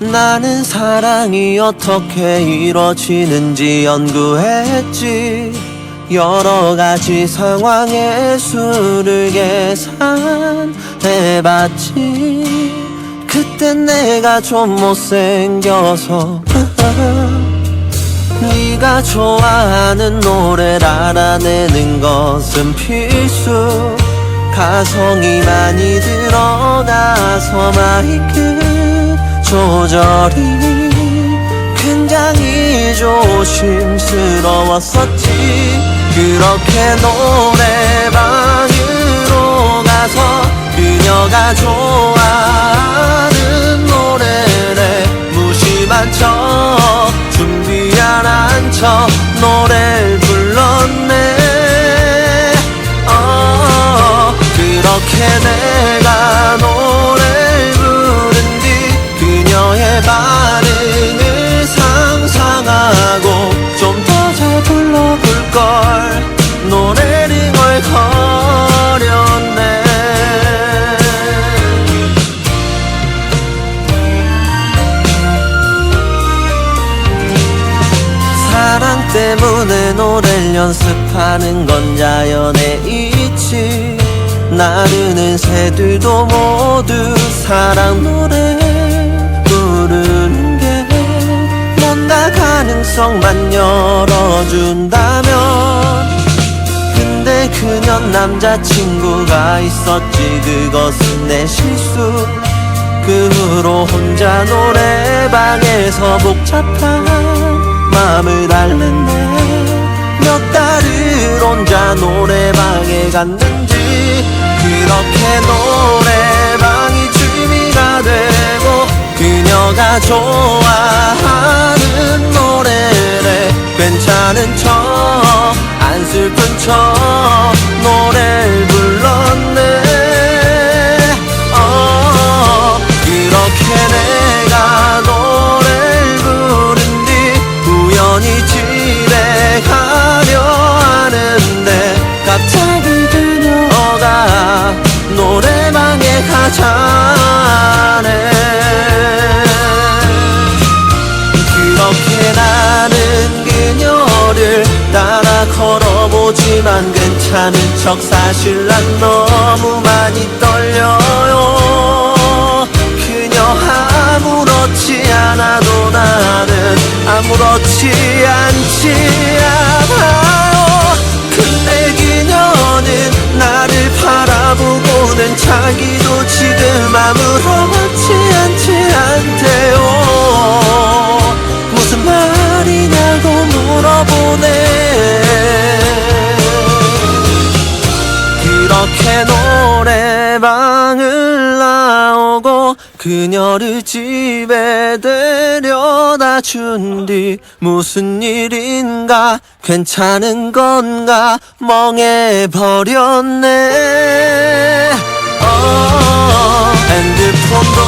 나는 사랑이 어떻게 이루어지는지 연구했지. 여러 가지 상황의 수를 계산해봤지. 그땐 내가 좀 못생겨서 네가 좋아하는 노래를 알아내는 것은 필수. 가성이 많이 들어가서 마이크 조절이 굉장히 조심스러웠었지. 그렇게 노래방으로 가서 그녀가 좋아 반응을 상상하고 좀 더 잘 불러볼 걸. 노래를 걸거렸네. 사랑 때문에 노래를 연습하는 건 자연의 이치. 나르는 새들도 모두 사랑 노래 가능성만 열어준다면. 근데 그년 남자친구가 있었지. 그것은 내 실수. 그 후로 혼자 노래방에서 복잡한 마음을 앓는데 몇 달을 혼자 노래방에 갔는지. 그렇게 노래방이 취미가 되고 그녀가 좋아 괜찮은 척 안 슬픈 척 걸어보지만 괜찮은 척 사실 난 너무 많이 떨려요. 그녀 아무렇지 않아도 나는 아무렇지 않지 않아 그렇게 노래방을 나오고 그녀를 집에 데려다 준 뒤 무슨 일인가? 괜찮은 건가? 멍해버렸네. 어, 핸드폰도